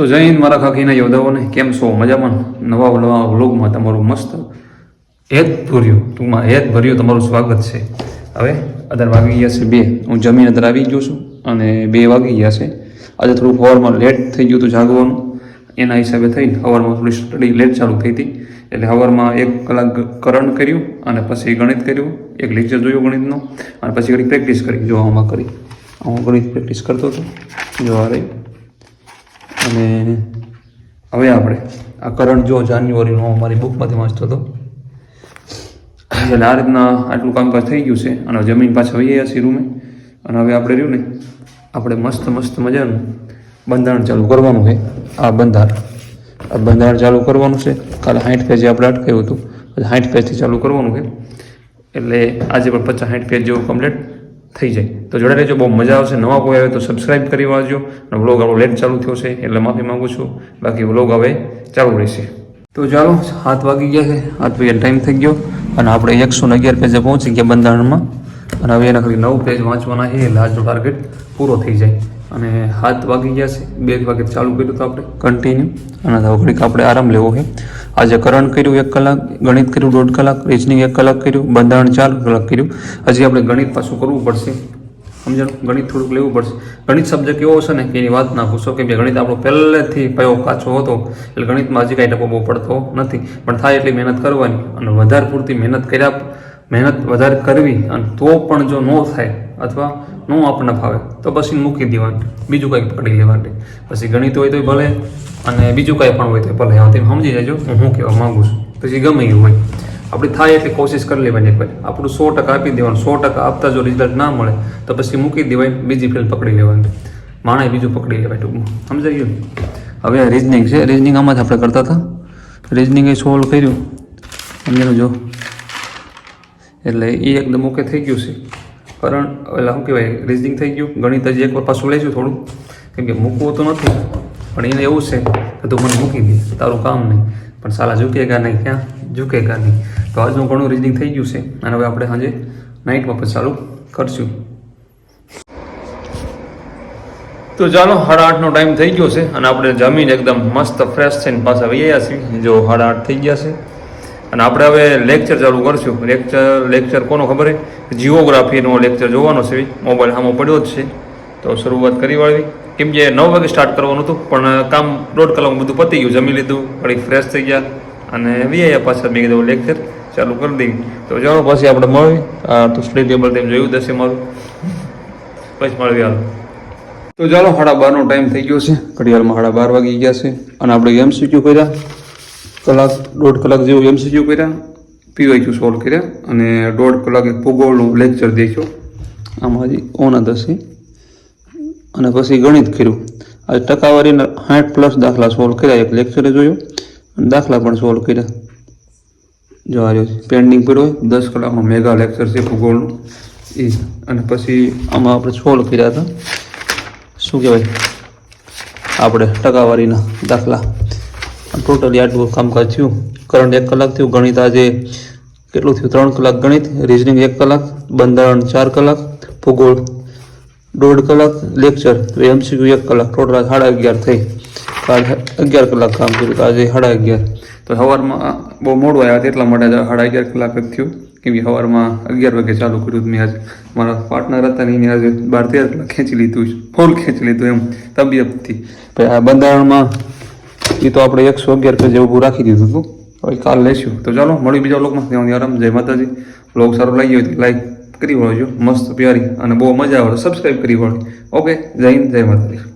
તો જય હિન્દ મારા ખાકીના યોદ્ધાઓને, કેમ છો? મજામાં? નવા નવા વ્લોગમાં તમારું મસ્ત હેત ભર્યું, ટૂંકમાં હેત ભર્યું તમારું સ્વાગત છે. હવે અત્યારે વાગી ગયા છે બે. હું જમીન અંદર આવી ગયો છું અને બે વાગી ગયા છે. આજે થોડું સવારમાં લેટ થઈ ગયું હતું જાગવાનું. એના હિસાબે થઈને સવારમાં થોડી સ્ટડી લેટ ચાલુ થઈ હતી. એટલે સવારમાં એક કલાક કરણ કર્યું અને પછી ગણિત કર્યું. એક લેક્ચર જોયું ગણિતનો અને પછી ઘણી પ્રેક્ટિસ કરી, જોવામાં કરી. હું ગણિત પ્રેક્ટિસ કરતો હતો. જોવા રહી. અને હવે આપણે આ કરંટ જો જાન્યુઆરીનો અમારી બુકમાંથી વાંચતો હતો. એટલે આ રીતના આટલું કામકાજ થઈ ગયું છે અને જમીન પાછા વહી ગયા છીએ રૂમે. અને હવે આપણે રહ્યું ને, આપણે મસ્ત મસ્ત મજાનું બંધારણ ચાલુ કરવાનું છે. આ બંધારણ. આ બંધારણ ચાલુ કરવાનું છે. કાલે સાઠ પેજ આપણે અટકાયું હતું. સાઠ પેજથી ચાલુ કરવાનું છે. એટલે આજે પણ પચાસ સાઠ પેજ જેવું કમ્પ્લીટ થઈ જાય. તો જોડે રહેજો. બહુ મજા આવશે. નવા કોઈ આવે તો સબસ્ક્રાઈબ કરી વાંચજો. અને વ્લોગ આપણો લેટ ચાલુ થયો છે એટલે માફી માંગુ છું. બાકી વ્લોગ હવે ચાલુ રહેશે. તો ચાલો, સાત વાગી ગયા છે. આઠ વાગ્યા ટાઈમ થઈ ગયો. અને આપણે એકસો ને અગિયાર પેજે પહોંચી ગયા બંધારણમાં. અને હવે એના ખાલી નવ પેજ વાંચવાના છે. એટલે આજનો ટાર્ગેટ પૂરો થઈ જાય. અને હાથ વાગી ગયા છે. બે વાગે ચાલુ કર્યું તો આપણે. કન્ટિન્યુ અને હવે ઘડીક આપણે આરામ લેવો છે. આજે કરણ કર્યું એક કલાક, ગણિત કર્યું દોઢ કલાક રીઝનિંગ એક કલાક કર્યું, બંધારણ ચાર કલાક કર્યું. હજી આપણે ગણિત પાછું કરવું પડશે. સમજાણું? ગણિત થોડુંક લેવું પડશે. ગણિત સબ્જેક્ટ એવો છે ને કે એની વાત ના પૂછો કે ગણિત આપણો પહેલેથી પયો કાચો હતો. એટલે ગણિતમાં હજી કાંઈ બહુ પડતો નથી. પણ થાય એટલી મહેનત કરવાની અને વધારે પૂરતી મહેનત કર્યા મહેનત વધારે કરવી અને તો પણ જો ન થાય અથવા ન આપણને ફાવે, તો પછી મૂકી દેવાનું. બીજું કંઈક પકડી લેવાનું. પછી ગણિત હોય તોય ભલે અને બીજું કાંઈ પણ હોય તો ભલે. હવે સમજી જજો હું શું કહેવા માગું છું. પછી ગમે એવું હોય. આપણી થાય એટલી કોશિશ કરી લેવાની એકવાર આપણું સો ટકા આપી દેવાનું. સો ટકા આપતા જો રિઝલ્ટ ના મળે, તો પછી મૂકી દેવાય, બીજી ફિલ્ડ પકડી લેવાની. માણે બીજું પકડી લેવાય ટૂંકમાં. સમજાઈ ગયું હવે રિઝનિંગ છે. રિઝનિંગ આમાં જ આપણે કરતા હતા. રિઝનિંગ એ સોલ્વ કર્યું. સમજાયું જો? એટલે એ એકદમ ઓકે થઈ ગયું છે. કારણ, એટલે શું કહેવાય? રિઝનિંગ થઈ ગયું. ગણિત હજી એકવાર પાછું લઈશું થોડું. કેમ કે મૂકવું તો નથી, પણ એને એવું છે કે તું મને મૂકી દે. તારું કામ નહીં. પણ સાલા ઝૂકેગા નહીં, ક્યાં? ઝૂકેગા નહીં. તો આજનું ઘણું રિઝનિંગ થઈ ગયું છે. અને હવે આપણે સાંજે નાઇટમાં પણ ચાલુ કરશું. તો ચાલો, સાડા આઠનો ટાઈમ થઈ ગયો છે અને આપણે જમીન એકદમ મસ્ત ફ્રેશ થઈને પાછા આવ્યા છીએ. જો સાડા આઠ થઈ ગયા છે. અને આપણે હવે લેક્ચર ચાલુ કરશું. લેક્ચર લેક્ચર કોનો ખબર છે? જીઓગ્રાફીનો લેક્ચર જોવાનો છે. મોબાઈલ સામો પડ્યો જ છે. તો શરૂઆત કરી વાળવી. કેમ કે નવ વાગે સ્ટાર્ટ કરવાનું હતું, પણ કામ દોઢ કલાક બધું પતી ગયું, જમી લીધું વળી ફ્રેશ થઈ ગયા અને વી આવ્યા પાછા મેં કીધું લેક્ચર ચાલુ કરી દઈ તો ચાલો, પછી આપણે મળવી તો સ્ટડી ટેબલ તેમ જોયું દશે મારું. પછી મળવી હાલ. તો ચાલો, સાડા બારનો ટાઈમ થઈ ગયો છે. ઘડિયાળમાં સાડા બાર વાગી ગયા છે. અને આપણે એમસીક્યુ કર્યા. કલાક, દોઢ કલાક જેવું એમસીક્યુ કર્યા. પીવાયક્યુ સોલ્વ કર્યા. અને દોઢ કલાક એક ભૂગોળનું લેક્ચર દેખ્યો. આમાં હજી ઓના દસે અને પછી ગણિત કર્યું. આજે ટકાવારીના સાઠ પ્લસ દાખલા સોલ્વ કર્યા. એક લેક્ચરે જોયો. અને દાખલા પણ સોલ્વ કર્યા. જો રહ્યો પેન્ડિંગ પડ્યો હોય, દસ કલાકનો મેગા લેક્ચર છે ભૂગોળનું. એ. અને પછી આમાં આપણે સોલ્વ કર્યા હતા. શું કહેવાય? આપણે ટકાવારીના દાખલા. ટોટલી આટલું કામકાજ થયું. કરંટ એક કલાક થયું. ગણિત આજે કેટલું થયું? ત્રણ કલાક ગણિત. રિઝનિંગ એક કલાક. બંધારણ ચાર કલાક. ભૂગોળ દોઢ કલાક લેક્ચર તો એમસીક્યુ એક કલાક ટોટલ સાડા અગિયાર થઈ. અગિયાર કલાક કામ કર્યું, તો આજે સાડા અગિયાર. તો સવારમાં બહુ મોડું આવ્યા એટલા માટે સાડા અગિયાર કલાક જ થયું. કેમ કે સવારમાં અગિયાર વાગે ચાલુ કર્યું મેં આજે મારા પાર્ટનર હતા ને એને આજે બાર તેર કલાક ખેંચી લીધું છે. ફૂલ ખેંચી લીધું એમ તબિયતથી. ભાઈ આ બંધારણમાં એ તો આપણે એકસો અગિયાર પેજ ઊભું રાખી દીધું હતું. હવે કાલ લઈશું તો ચાલો મળી બીજા લોકમાં ત્યાં આરામ. જય માતાજી. બ્લોગ સારો લાગ્યો હોય લાઈક કરી વળજો મસ્ત પ્યારી અને બહુ મજા આવે સબસ્ક્રાઈબ કરી વળો ઓકે જય હિન્દ, જય માતાજી.